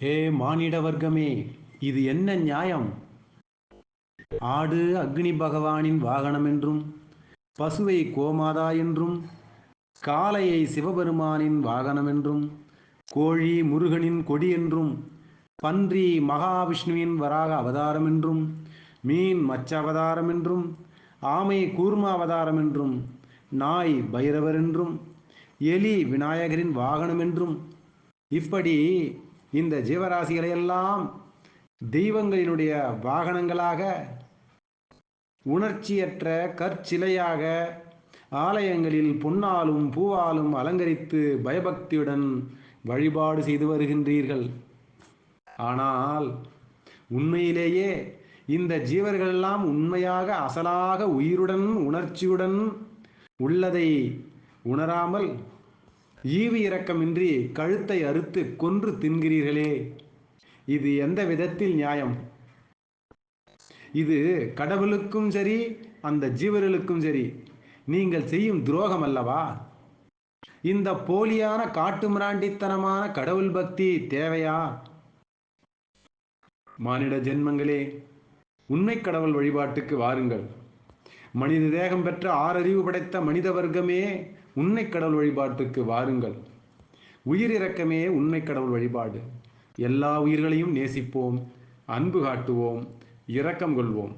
ஏ மானிட வர்க்கமே இது என்ன நியாயம்? ஆடு அக்னி பகவானின் வாகனம் என்றும் பசுவை கோமாதா என்றும் காளையை சிவபெருமானின் வாகனம் என்றும் கோழி முருகனின் கொடி என்றும் பன்றி மகாவிஷ்ணுவின் வராக அவதாரம் என்றும் மீன் மச்ச அவதாரம் என்றும் ஆமை கூர்ம அவதாரம் என்றும் நாய் பைரவர் என்றும் எலி விநாயகரின் வாகனம் என்றும் இப்படி இந்த ஜீவராசிகளையெல்லாம் தெய்வங்களினுடைய வாகனங்களாக உணர்ச்சியற்ற கற்சிலையாக ஆலயங்களில் பொன்னாலும் பூவாலும் அலங்கரித்து பயபக்தியுடன் வழிபாடு செய்து வருகின்றீர்கள். ஆனால் உண்மையிலேயே இந்த ஜீவர்களெல்லாம் உண்மையாக அசலாக உயிருடன் உணர்ச்சியுடன் உள்ளதை உணராமல் ஈவு இரக்கமின்றி கழுத்தை அறுத்து கொன்று தின்கிறீர்களே. இது எந்த விதத்தில் நியாயம்? இது கடவுளுக்கும் சரி அந்த ஜீவர்களுக்கும் சரி. நீங்கள் செய்யும் துரோகம் அல்லவா? இந்த போலியான காட்டுமிராண்டித்தனமான கடவுள் பக்தி தேவையா? மானிட ஜென்மங்களே உண்மை கடவுள் வழிபாட்டுக்கு வாருங்கள். மனித தேகம் பெற்ற ஆறறிவு படைத்த மனித வர்க்கமே உண்மை கடவுள் வழிபாட்டுக்கு வாருங்கள். உயிர் உண்மை கடவுள் வழிபாடு. எல்லா உயிர்களையும் நேசிப்போம் அன்பு காட்டுவோம் இரக்கம் கொள்வோம்.